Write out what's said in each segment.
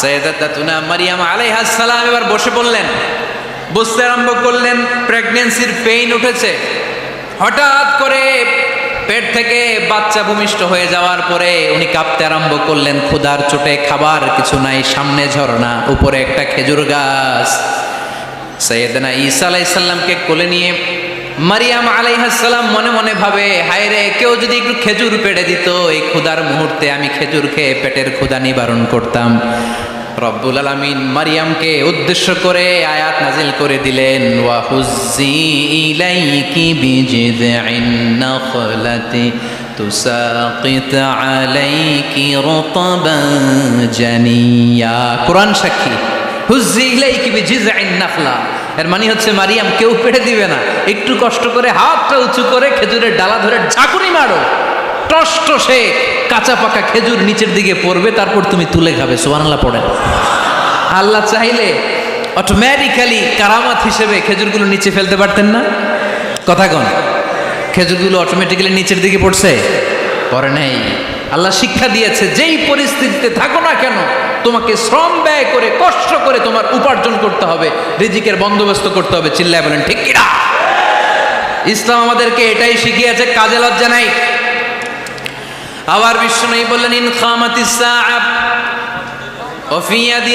সৈয়দাতুনা মারিয়াম আলাইহাস সালাম এবার বসে পড়লেন। বুঝতে আরম্ভ করলেন প্রেগনেন্সির পেইন উঠেছে। হঠাৎ করে পেট থেকে বাচ্চা ভূমিষ্ঠ হয়ে যাওয়ার পরে উনি কাঁপতে আরম্ভ করলেন, ক্ষুধার চোটে খাবার কিছু নাই, সামনে ঝরনা, উপরে একটা খেজুর গাছ। সৈয়দনা ঈসা আলাইসাল্লামকে কোলে নিয়ে মারিয়াম আলাইহাসাল্লাম মনে মনে ভাবে, হায় রে, কেউ যদি একটু খেজুর পেড়ে দিত, এই ক্ষুধার মুহূর্তে আমি খেজুর খেয়ে পেটের ক্ষুদা নিবারণ করতাম। রব্বুল আলামিন মারিয়ামকে উদ্দেশ্য করে আয়াত নাজিল করে দিলেন ওয়া হুজ্জি ইলাইকি বিজিদঈন নাখলাতি তুসাকিত আলাইকি রতবান জানিয়া। কোরআন সাক্ষী, হুজ্জি ইলাইকি বিজিদঈন নাখলা। এর মানে হচ্ছে, মারিয়াম, কেউ পেড়ে দিবে না। একটু কষ্ট করে হাতটা উঁচু করে খেজুরের ডালা ধরে ঝাঁকুনি মারো। টস টসে কাঁচা পাকা খেজুর নিচের দিকে পড়বে, তারপর তুমি তুলে খাবে। সোয়ানাল্লাহ পড়েন। আল্লাহ চাইলে অটোমেটিক্যালি কারামাত হিসেবে খেজুরগুলো নিচে ফেলতে পারতেন না। কথা কন, খেজুরগুলো অটোমেটিক্যালি নিচের দিকে পড়ছে? পরে নেই। আল্লাহ শিক্ষা দিয়েছে, যেই পরিস্থিতিতে থাকো না কেন, তোমাকে শ্রম ব্যয় করে, কষ্ট করে তোমার উপার্জন করতে হবে, রিজিকের বন্দোবস্ত করতে হবে, চিল্লায় বলেন, ঠিক কিনা? ইসলাম আমাদেরকে এটাই শিখিয়েছে, কাজে লজ্জা নাই। আবার বিশ্ব নেই বললেন, ইন সাহাব সাআব, ওয়া ফি ইয়াদি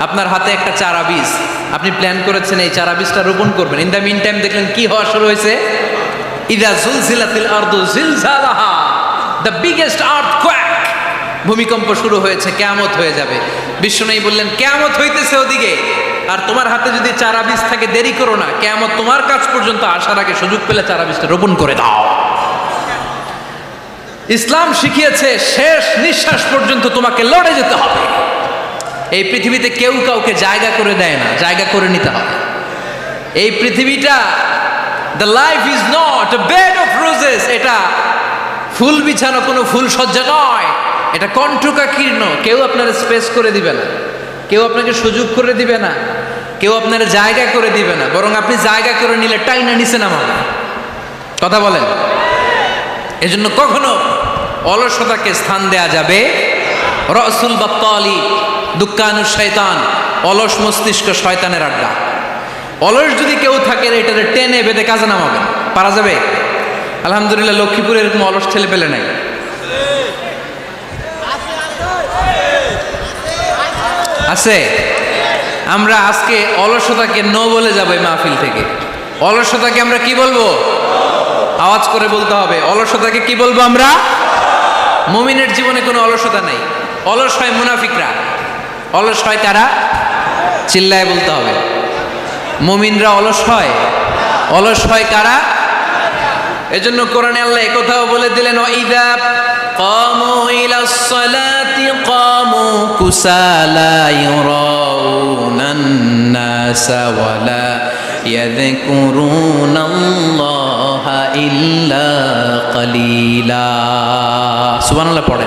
আপনার হাতে একটা চারা বীজ। আপনি প্ল্যান করেছেন এই চারা বীজটা রোপণ করবেন। ইন দ্য মিন টাইম দেখলেন কি হওয়া শুরু হয়েছে? ইদা জুলজিলাতিল আরদু জিলজালাহা। দ্য বিগেস্ট আর্থকোয়াক ভূমিকম্প শুরু হয়েছে, কেয়ামত হয়ে যাবে। বিশ্বনবী বললেন, কেয়ামত হইতেছে ওদিকে। আর তোমার হাতে যদি চারা বীজ থাকে, দেরি করো না। কেয়ামত তোমার কাজ পর্যন্ত আসার আগে সুযোগ পেলে চারা বীজটা রোপণ করে দাও। ইসলাম শিখিয়েছে, শেষ নিঃশ্বাস পর্যন্ত তোমাকে লড়ে যেতে হবে। এই পৃথিবীতে কেউ কাউকে জায়গা করে দেয় না, জায়গা করে নিতে হবে। এই পৃথিবীটা the life is not bed of roses এটা ফুল বিছানো কোনো ফুল সজ্জা নয়, এটা কণ্ঠকাকীর্ণ, কেউ আপনার স্পেস করে দিবে না, কেউ আপনাকে সুযোগ করে দিবে না, কেউ আপনার জায়গা করে দিবে না, বরং আপনি জায়গা করে নিলে টাইনা নিচে নামাবে কথা বলেন। এজন্য কখনো অলসতাকে স্থান দেয়া যাবে। রসুল বাপ্তালি দুঃখানু শয়তান, অলস মস্তিষ্ক শয়তানের আড্ডা। অলস যদি কেউ থাকে এটাতে টেনে বেঁধে কাজে নামাবেন পারা যাবে? আলহামদুলিল্লাহ, লক্ষ্মীপুরে এরকম অলস ছেলে পেলে নাই। আছে? আমরা আজকে অলসতাকে নো বলে যাব এই মাহফিল থেকে। অলসতাকে আমরা কি বলব? আওয়াজ করে বলতে হবে, অলসতাকে কি বলব আমরা? মুমিনের জীবনে কোনো অলসতা নাই। অলস হয় মুনাফিকরা। অলস হয় তারা? চিল্লায় বলতে হবে। মুমিনরা অলস হয়? অলস হয় কারা? এজন্য কোরআনে আল্লাহ এ একথাও বলে দিলেন ইদা কামু ইলা সালাতি কামু কুসালা ইউরাউনান নাসা ওয়ালা ইয়াযকুরুনাল্লাহা ইল্লা কালিলা। সুবহানাল্লাহ পড়ে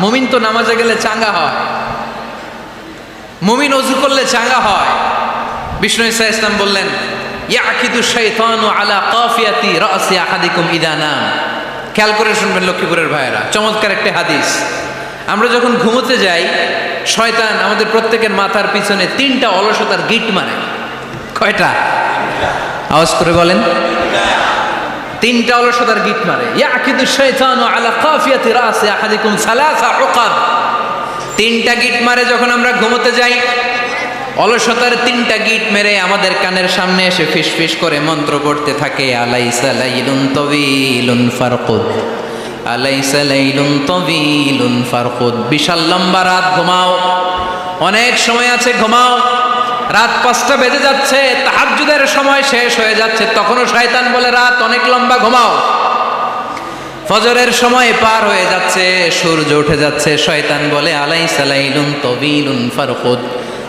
মুমিন তো নামাজে গেলে চাঙ্গা হয়। মুমিন অজু করলে চাঙ্গা হয়। বিষ্ণু ইসা ইসলাম বললেন আলা খেয়াল করে শুনবেন লক্ষ্মীপুরের ভাইয়েরা, চমৎকার একটা হাদিস। আমরা যখন ঘুমোতে যাই, শয়তান আমাদের প্রত্যেকের মাথার পিছনে তিনটা অলসতার গিট মারে। কয়টা? আওয়াজ করে বলেন। তিনটা অলসতার গিট মারে। তিনটা গিট মারে যখন আমরা ঘুমোতে যাই, অলসতার তিনটা গিট মেরে আমাদের কানের সামনে এসে ফিস ফিস করে মন্ত্র পড়তে থাকে তবিলুন তবিলুন বিশাল লম্বা রাত, ঘুমাও। অনেক সময় আছে, ঘুমাও। রাত পাঁচটা বেজে যাচ্ছে, তাহাজ্জুদের সময় শেষ হয়ে যাচ্ছে। তখনও শয়তান বলে, রাত অনেক লম্বা, ঘুমাও। ফজরের সময় পার হয়ে যাচ্ছে, সূর্য উঠে যাচ্ছে। শয়তান বলে আলাই সালাইলুন তবিলুন ফারকুদ।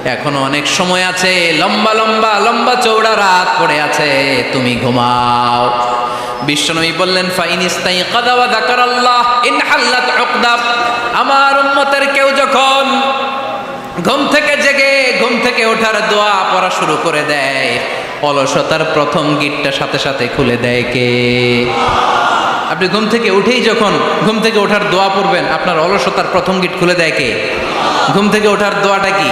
এখনও অনেক সময় আছে, লম্বা লম্বা লম্বা চৌড়া রাত পড়ে আছে, তুমি ঘুমাও। বিশ্বনবী বললেন ফাইনিস্তাই কাদাওয়া দাকার আল্লাহ ইন হাল্লাত উকদা। আমার উম্মতের কেউ যখন ঘুম থেকে জেগে, ঘুম থেকে ওঠার দোয়া পড়া শুরু করে দেয়। অলসতার প্রথম গিটটা সাথে সাথে খুলে দেয় কে? আপনি ঘুম থেকে উঠেই যখন ঘুম থেকে ওঠার দোয়া পড়বেন, আপনার অলসতার প্রথম গিট খুলে দেয় কে? ঘুম থেকে ওঠার দোয়াটা কি?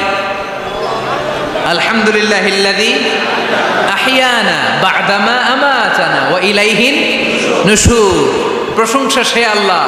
আলহামদুলিল্লাহ ইল্লাযী আহিয়ানা বা'দামা আমাতানা ওয়া ইলাইহিন নুশুর। প্রশংসা সে আল্লাহ।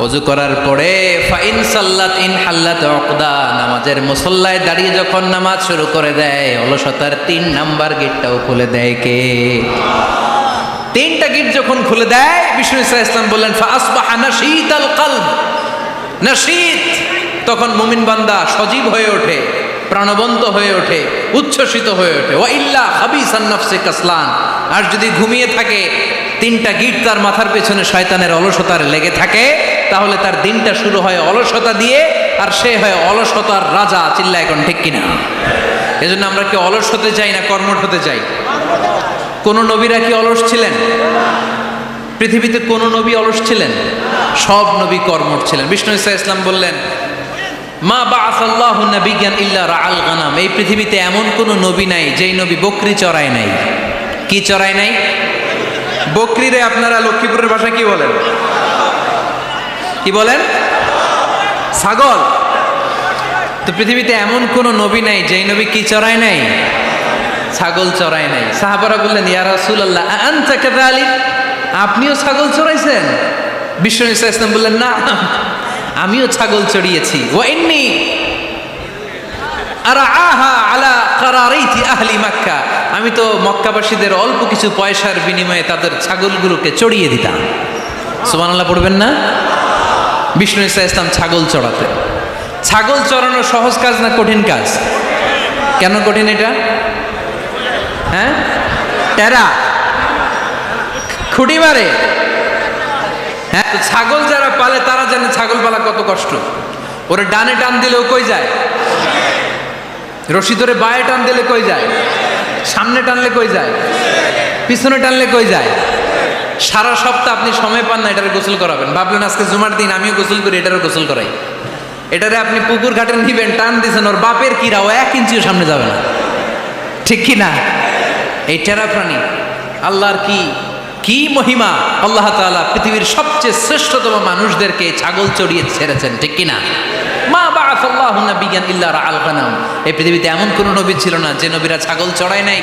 অজু করার পরে, ফাইন সাল্লাত ইন হাল্লাত উকদা নামাজের মুসল্লায় দাঁড়িয়ে যখন নামাজ শুরু করে দেয়, অলসতার তিন নাম্বার গেটটাও খুলে দেয় কে? তিনটা গেট যখন খুলে দেয়, বিষ্ণু ইসা ইসলাম বললেন ফাসবাহা নাশীত আল কলব। নাশীত, তখন মুমিন বান্দা সজীব হয়ে ওঠে, প্রাণবন্ত হয়ে ওঠে, উচ্ছ্বসিত হয়ে ওঠে। ও ইল্লা হাবিসান নফসে কাসলান। আর যদি ঘুমিয়ে থাকে, তিনটা গিট তার মাথার পেছনে শয়তানের অলসতার লেগে থাকে। তাহলে তার দিনটা শুরু হয় অলসতা দিয়ে আর সে হয় অলসতার রাজা চিল্লা এখন ঠিক কিনা? এজন্য আমরা কি অলস হতে চাই না কর্মঠ হতে চাই কোন নবীরা কি অলস ছিলেন? পৃথিবীতে কোন নবী অলস ছিলেন? সব নবী কর্মঠ ছিলেন। বিষ্ণু ইসা ইসলাম বললেন, মা বা আসাল্লাহ নবিজ্ঞান ইল্লা রাআল গানাম। এই পৃথিবীতে এমন কোনো নবী নাই যেই নবী বকরি চড়ায় নাই। কি চড়ায় নাই? বকরিরে আপনারা লক্ষ্মীপুরের ভাষায় কি বলেন? কি বলেন? ছাগল তো পৃথিবীতে এমন কোনো নবী নাই, যেই নবী কি চড়ায় নাই? ছাগল চড়ায় নাই। সাহাবারা বললেন, ইয়া রাসূলুল্লাহ আপনিও ছাগল চড়াইছেন? বিষ্ণু ইসলাম বললেন, না, আমিও ছাগল চড়িয়েছি। ওয়া আলা আমি তো মক্কাবাসীদের অল্প কিছু পয়সার বিনিময়ে তাদের ছাগলগুলোকে চড়িয়ে দিতাম। সুবহানাল্লাহ, পড়বেন না? বিষ্ণু ইসা ইসলাম ছাগল চড়াতে। ছাগল চড়ানো সহজ কাজ না কঠিন কাজ? কেন কঠিন এটা? হ্যাঁ? টেরা। খুঁটি মারে। হ্যাঁ ছাগল যারা পালে, তারা জানে ছাগল পালা কত কষ্ট। ওরে ডানে টান দিলেও কই যায়? রশি ধরে বায়ে টান দিলে কই যায়? সামনে টানলে কই যায়? পিছনে টানলে কই যায়? সারা সপ্তাহ আপনি সময় পান না, এটারে গোসল করাবেন। ভাবলেন আজকে জুমার দিন, আমিও গোসল করি, এটারও গোসল করাই। এটারে আপনি পুকুর ঘাটে নিবেন, টান দিয়েছেন ওর বাপের কিরা ও এক ইঞ্চিও সামনে যাবে না। ঠিক কি না? এই টেরা প্রাণী, আল্লাহর কি কি মহিমা? আল্লাহ তাআলা পৃথিবীর সবচেয়ে শ্রেষ্ঠতম মানুষদেরকে ছাগল চড়িয়ে ছেড়েছেন, ঠিক কি না? মা বাআসাল্লাহু নাবিয়ান ইল্লা গানাম। এই পৃথিবীতে এমন কোনো নবী ছিল না, যে নবীরা ছাগল চড়ায় নাই।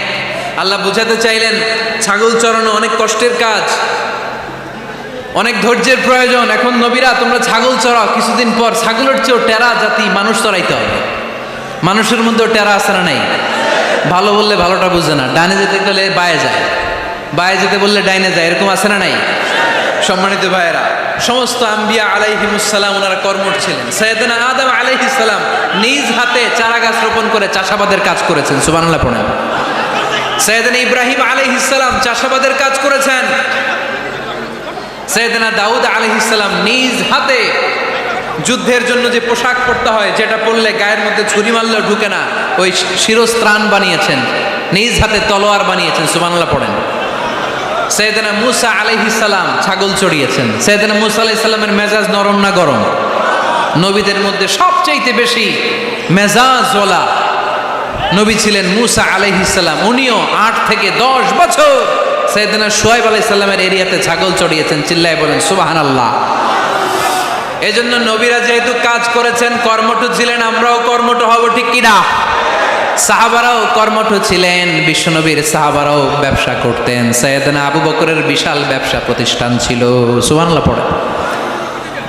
আল্লাহ বুঝাতে চাইলেন, ছাগল চড়ানো অনেক কষ্টের কাজ, অনেক ধৈর্যের প্রয়োজন। এখন নবীরা, তোমরা ছাগল চড়াও, কিছুদিন পর ছাগলের চেয়েও টেরা জাতি মানুষ চড়াইতে হবে। মানুষের মধ্যেও টেরা আছে না নাই? ভালো বললে ভালোটা বুঝে না, ডানে যেতে গেলে বায়ে যায়। বায়ে যেতে বললে ডাইনে যায়, এরকম আছে না নাই? সম্মানিত ভাইয়েরা, সমস্ত আম্বিয়া আলাইহিমুসালাম ওনারা কর্মঠ ছিলেন। সৈয়দনা আদম আলাইহিসালাম নিজ হাতে চারা গাছ রোপণ করে চাষাবাদের কাজ করেছেন সুবানাল্লাহ পড়েন। সৈয়দনা ইব্রাহিম আলাইহিসালাম চাষাবাদের কাজ করেছেন। সৈয়দনা দাউদ আলাইহিসালাম নিজ হাতে যুদ্ধের জন্য যে পোশাক পরতে হয়, যেটা পরলে গায়ের মধ্যে ছুরি মারলেও ঢুকে না, ওই শিরস্ত্রাণ বানিয়েছেন। নিজ হাতে তলোয়ার বানিয়েছেন সুবানাল্লাহ পড়েন। সৈয়দনা মুসা আলাইহিসাল্লাম ছাগল চড়িয়েছেন। সৈয়দনা মুসা আলাইহিসাল্লামের মেজাজ নরম না গরম? নবীদের মধ্যে সবচাইতে বেশি মেজাজওয়ালা নবী ছিলেন মুসা আলাইহিসাল্লাম উনিও আট থেকে দশ বছর সৈয়দনা সোয়েব আলাইসাল্লামের এরিয়াতে ছাগল চড়িয়েছেন, চিল্লায় বলেন সুবাহান আল্লাহ এজন্য নবীরা যেহেতু কাজ করেছেন, কর্মঠ ছিলেন, আমরাও কর্মঠ হব, ঠিক কিনা? সাহাবারাও কর্মঠ ছিলেন, বিশ্বনবীর সাহাবারাও ব্যবসা করতেন। সৈয়দনা আবু বকরের বিশাল ব্যবসা প্রতিষ্ঠান ছিল, সুবহানাল্লাহ পড়ে।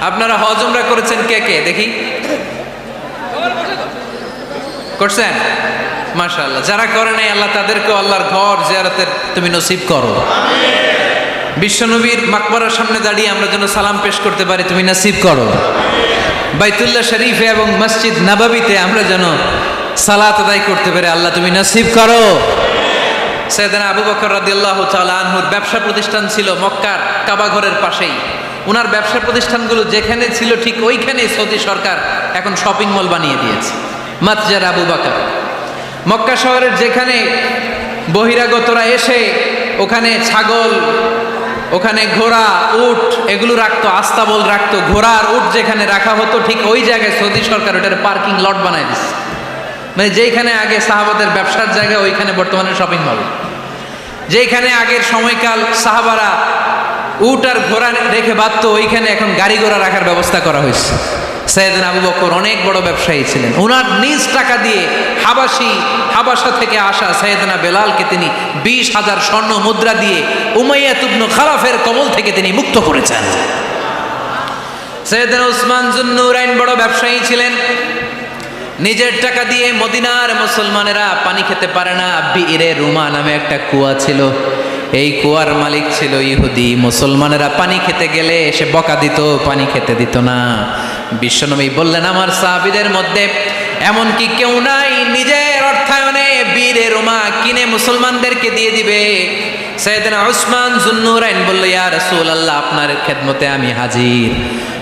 আপনারা হজমরা করেছেন কে কে? দেখি। করছেন? মাশাআল্লাহ। যারা করে নাই আল্লাহ তাদেরকে আল্লাহর ঘর জিয়ারতের তুমি নসিব করো। বিশ্বনবীর মাকবরার সামনে দাঁড়িয়ে আমরা যেন সালাম পেশ করতে পারি তুমি নসিব করো। বাইতুল্লাহ শরীফে এবং মসজিদ নাবাবিতে আমরা যেন সালাত আদায় করতে পারি আল্লাহ তুমি নসিব করো। সৈয়দানা আবু বকর রাদিয়াল্লাহু তাআলা আনহুর ব্যবসা প্রতিষ্ঠান ছিল মক্কার কাবা ঘরের পাশেই। ওনার ব্যবসা প্রতিষ্ঠানগুলো যেখানে ছিল ঠিক ওইখানে সৌদি সরকার এখন শপিং মল বানিয়ে দিয়েছে। মাতজার আবু বকর। মক্কা শহরের যেখানে বহিরাগতরা এসে, ওখানে ছাগল, ওখানে ঘোড়া, উট, এগুলো রাখতো, আস্তাবল রাখতো ঘোড়া আর উট যেখানে রাখা হতো, ঠিক ওই জায়গায় সৌদি সরকার ওটার পার্কিং লট বানায় দিচ্ছে মানে যেইখানে আগে সাহাবাদের ব্যবসার জায়গা, ওইখানে বর্তমানে শপিং মল যেইখানে আগের সময়কাল সাহাবারা উট আর ঘোড়া রেখে বাঁধত, ওইখানে এখন গাড়ি ঘোড়া রাখার ব্যবস্থা করা হয়েছে। সৈয়দিন আবু বকর অনেক বড় ব্যবসায়ী ছিলেন। ওনার নিজ টাকা দিয়ে হাবাসি, হাবাসা থেকে আসা সৈয়দনা বেলালকে তিনি বিশ হাজার স্বর্ণ মুদ্রা দিয়ে উমাইয়া তুবনু খালাফের কবল থেকে তিনি মুক্ত করেছেন। সৈয়দনা উসমান জুন্নুরাইন বড় ব্যবসায়ী ছিলেন। নিজের টাকা দিয়ে মদিনার মুসলমানেরা পানি খেতে পারে না। বীরে রুমা নামে একটা কুয়া ছিল। এই কুয়ার মালিক ছিল ইহুদি। মুসলমানেরা পানি খেতে গেলে এসে বকা দিত, পানি খেতে দিত না। বিশ্বনবী বললেন, আমার সাহাবিদের মধ্যে এমন কি কেউ নাই, নিজের অর্থায়নে বীরে রুমা কিনে মুসলমানদেরকে দিয়ে দিবে। সৈয়দনা উসমান জুন্নুরাইন বলল, ইয়া রাসূলুল্লাহ, আপনার খেদমতে আমি হাজির।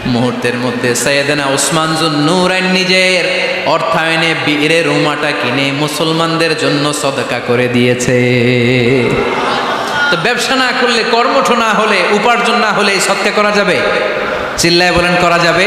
মুহূর্তের মধ্যে সৈয়দনা উসমান জুন্নুরাইন নিজের অর্থায়নে বীরে রুমাটা কিনে মুসলমানদের জন্য সদকা করে দিয়েছে। তো ব্যবসা না করলে, কর্মঠ না হলে, উপার্জন না হলে সৎকা করা যাবে? চিল্লায় বলেন, করা যাবে?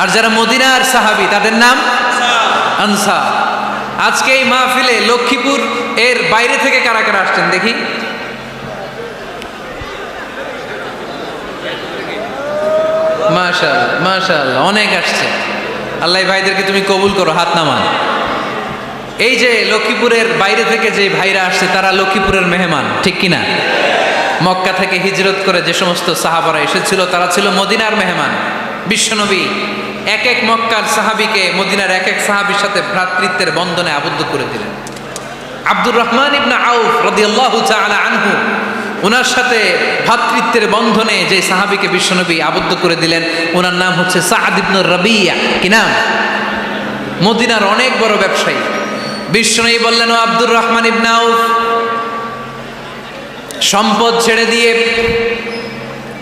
আর যারা মদিনার সাহাবি, তাদের নাম আনসার। আজকে এই মাহফিলে লক্ষ্মীপুর এর বাইরে থেকে কারা কারা আসছেন দেখি? মাশাল মাশাল, অনেক আসছে। আল্লাহ ভাইদেরকে তুমি কবুল করো, হাত নামান এই যে লক্ষ্মীপুরের বাইরে থেকে যে ভাইরা আসছে, তারা লক্ষ্মীপুরের মেহমান, ঠিক কিনা? মক্কা থেকে হিজরত করে যে সমস্ত সাহাবারা এসেছিল, তারা ছিল মদিনার মেহমান। বিশ্বনবী এক এক মক্কার সাহাবিকে মদিনার এক এক সাহাবির সাথে ভ্রাতৃত্বের বন্ধনে আবদ্ধ করে দিলেন। আব্দুর রহমান ইবনা আউফ রাদিয়াল্লাহু তাআলা আনহু ওনার সাথে ভ্রাতৃত্বের বন্ধনে যে সাহাবিকে বিশ্বনবী আবদ্ধ করে দিলেন ওনার নাম হচ্ছে সাআদ ইবনুর রবিয়া। কি নাম? মদিনার অনেক বড় ব্যবসায়ী। বিশ্বনবী বললেন, ও আব্দুর রহমান ইবনা আউফ, সম্পদ ছেড়ে দিয়ে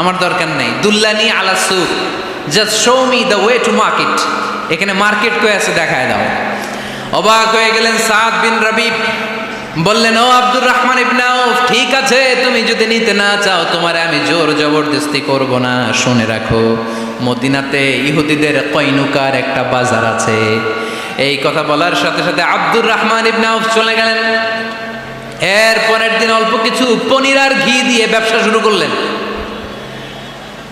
আমার দরকার নেই। দুল্লানি আলা সুক just show me the way to market এখানে মার্কেট কয়ে আছে দেখায় দাও। অবাক হয়ে গেলেন সাদ বিন রবি বললেন, ও আব্দুর রহমান ইবনে আউফ, ঠিক আছে, তুমি যদি নিতে না চাও, তোমারে আমি জোর জবরদস্তি করব না। শুনে রাখো, মদিনাতে ইহুদিদের কইনুকার একটা বাজার আছে। এই কথা বলার সাথে সাথে আব্দুর রহমান ইবনে আউফ চলে গেলেন। এর পরের দিন অল্প কিছু পনির আর ঘি দিয়ে ব্যবসা শুরু করলেন।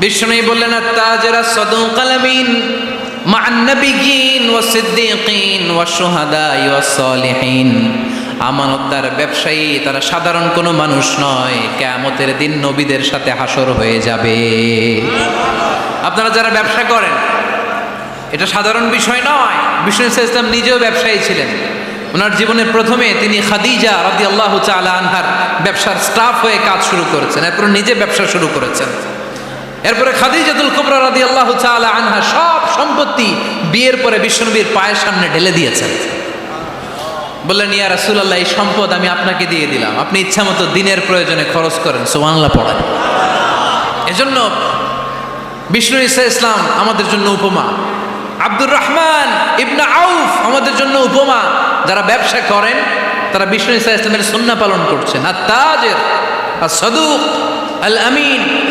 বিষ্ণুই বললেন তাজেরা সদুম কালামিন ব্যবসায়ী, তারা সাধারণ কোনো মানুষ নয়, কেয়ামতের দিন নবীদের সাথে হাসর হয়ে যাবে। আপনারা যারা ব্যবসা করেন, এটা সাধারণ বিষয় নয়, বিষ্ণু ইসলাম নিজেও ব্যবসায়ী ছিলেন। ওনার জীবনের প্রথমে তিনি খাদিজা রাদি আল্লাহ আনহার ব্যবসার স্টাফ হয়ে কাজ শুরু করেছেন, এরপর নিজে ব্যবসা শুরু করেছেন। এরপরে খাদিজাতুল কুবরা রাদি আল্লাহ আনহা সব সম্পত্তি বিয়ের পরে বিষ্ণুবীর পায়ের সামনে ঢেলে দিয়েছেন। বললেন, ইয়া রাসূলুল্লাহ, এই সম্পদ আমি আপনাকে দিয়ে দিলাম। আপনি ইচ্ছা মতো দিনের প্রয়োজনে খরচ করেন। সুবহানাল্লাহ, পড়েন। এজন্য বিষ্ণু ইসা ইসলাম আমাদের জন্য উপমা। আব্দুর রহমান ইবনা আউফ আমাদের জন্য উপমা। যারা ব্যবসা করেন, তারা বিষ্ণু ইসা ইসলামের সন্না পালন করছেন। আর তাজের আর সদুক আল আমিন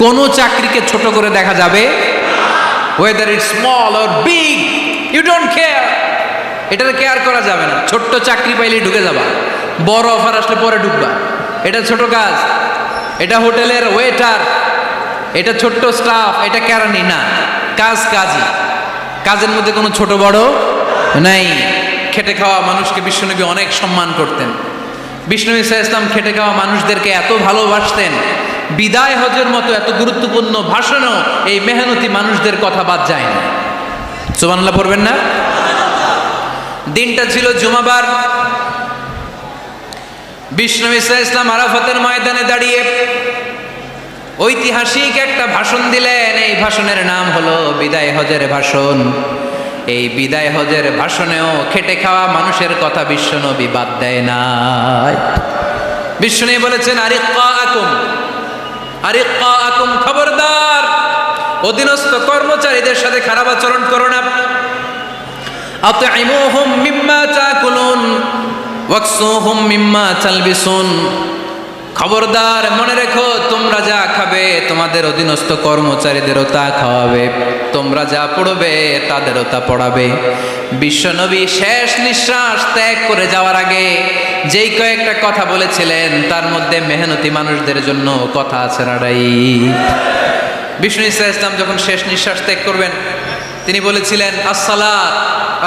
কোনো চাকরিকে ছোট করে দেখা যাবে? Whether it small or big you don't care এটার কেয়ার করা যাবে না। ছোট্ট চাকরি পাইলেই ঢুকে যাবা। বড় অফার আসলে পরে ঢুকবা। এটা ছোট কাজ। এটা হোটেলের ওয়েটার এটা ছোট্ট স্টাফ এটা কেরানি না, কাজ কাজই। কাজের মধ্যে কোনো ছোট বড় নাই। খেটে খাওয়া মানুষকে বিশ্বনবী অনেক সম্মান করতেন। বিষ্ণু ইসা ইসলাম খেটে খাওয়া মানুষদেরকে এত ভালোবাসতেন বিদায় হজের মতো এত গুরুত্বপূর্ণ ভাষণও এই মেহনতি মানুষদের কথা বাদ যায় না। সুবানাল্লাহ পড়বেন না? দিনটা ছিল জুমাবার। বিষ্ণু ইসা ইসলাম আরাফতের ময়দানে দাঁড়িয়ে ঐতিহাসিক একটা ভাষণ দিলেন। এই ভাষণের নাম হলো বিদায় হজের ভাষণ। এই বিদায় হজের ভাষণেও খেটে খাওয়া মানুষের কথা বিশ্বনবী বাদ দেয় না বিষ্ণু বলেছেন আরিক্কা আকুম আরিক্কা আকুম খবরদার। অধীনস্থ কর্মচারীদের সাথে খারাপ আচরণ করো না। আতইমুহুম মিম্মা তাকুলুন, ওয়াকসুহুম মিম্মা তালবিসুন। খবরদার, মনে রেখো, তোমরা যা খাবে, তোমাদের অধীনস্থ কর্মচারীদেরও তা খাওয়াবে। তোমরা যা পড়বে, তাদেরও তা পড়াবে। বিশ্বনবী শেষ নিঃশ্বাস ত্যাগ করে যাওয়ার আগে যেই কয়েকটা কথা বলেছিলেন, তার মধ্যে মেহনতি মানুষদের জন্য কথা আছে নাড়াই বিষ্ণু ইসা ইসলাম যখন শেষ নিঃশ্বাস ত্যাগ করবেন, তিনি বলেছিলেন, আসসালাত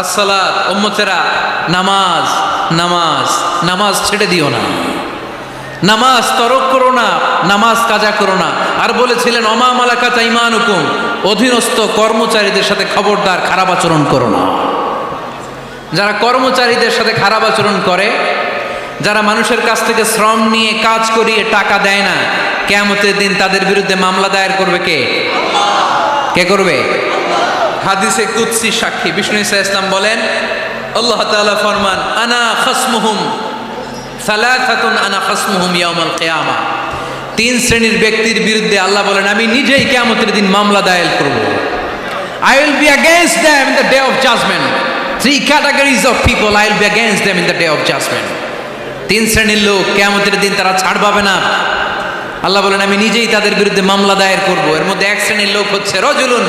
আসসালাত ওম্মতেরা নামাজ নামাজ নামাজ ছেড়ে দিও না। নামাজ তরক করো না, নামাজ কাজা করো না। আর বলেছিলেন, অমা মালাকা অধীনস্থ কর্মচারীদের সাথে খবরদার, খারাপ আচরণ করো না। যারা কর্মচারীদের সাথে খারাপ আচরণ করে, যারা মানুষের কাছ থেকে শ্রম নিয়ে কাজ করিয়ে টাকা দেয় না কেমতের দিন তাদের বিরুদ্ধে মামলা দায়ের করবে কে? কে করবে? হাদিসে কুৎসি সাক্ষী। বিষ্ণু ইসা ইসলাম বলেন, আল্লাহ তাআলা ফরমান, আনা খাসমুহুম সালাসাতুন আনা খাসমুহুম ইয়াউমাল কিয়ামা তিন শ্রেণীর ব্যক্তির বিরুদ্ধে আল্লাহ বলেন আমি নিজেই কিয়ামতের দিন মামলা দায়ের করব I will be against them in the day of judgment three categories of people I will be against them in the day of judgment তিন শ্রেণীর লোক কিয়ামতের দিন তারা ছাড় পাবে না আল্লাহ বলেন আমি নিজেই তাদের বিরুদ্ধে মামলা দায়ের করব এর মধ্যে এক শ্রেণীর লোক হচ্ছে রজুলুন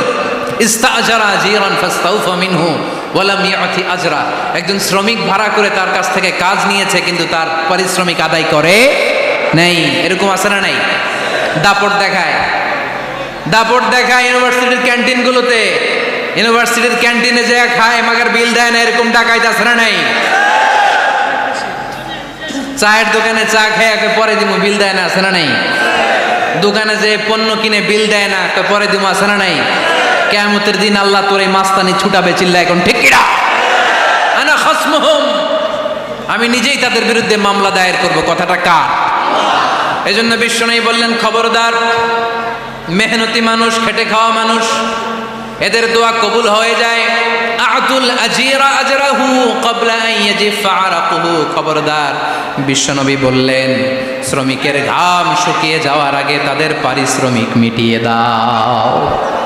ইস্তাজারা জিরান ফাস্তাউফা মিনহু ওয়ালাম ইয়াতি আজরা। একজন শ্রমিক ভাড়া করে তার কাছ থেকে কাজ নিয়েছে, কিন্তু তার পারিশ্রমিক আদায় করে নেই। এরকম আছে না নাই? দাপট দেখায়। দাপট দেখায় ইউনিভার্সিটির ক্যান্টিনগুলোতে। ইউনিভার্সিটির ক্যান্টিনে যে খায়, মাগার বিল দেয় না, এরকম আছে না নাই? চায়ের দোকানে চা খেয়ে একে পরে দিব বিল দেয় না, আছে না নাই? দোকানে যে পণ্য কিনে বিল দেয় না পরে দিব আছে না নাই? কেমতের দিন আল্লাহ তোর এই মাস্তানি ছুটাবে চিল্লা এখন, ঠিক আনা খাসমুহুম। আমি নিজেই তাদের বিরুদ্ধে মামলা দায়ের করব, কথাটা কার? এজন্য বিশ্বনয়ী বললেন, খবরদার, মেহনতি মানুষ, খেটে খাওয়া মানুষ, এদের দোয়া কবুল হয়ে যায়। আতুল আরাকুহু। খবরদার, বিশ্বনবী বললেন, শ্রমিকের ঘাম শুকিয়ে যাওয়ার আগে তাদের পারিশ্রমিক মিটিয়ে দাও।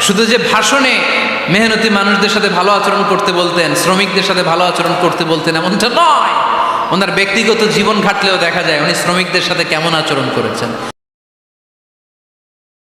শুধু যে ভাষণে মেহনতি মানুষদের সাথে ভালো আচরণ করতে বলতেন, শ্রমিকদের সাথে ভালো আচরণ করতে বলতেন এমনটা নয়। ওনার ব্যক্তিগত জীবন ঘাটলেও দেখা যায় উনি শ্রমিকদের সাথে কেমন আচরণ করেছেন।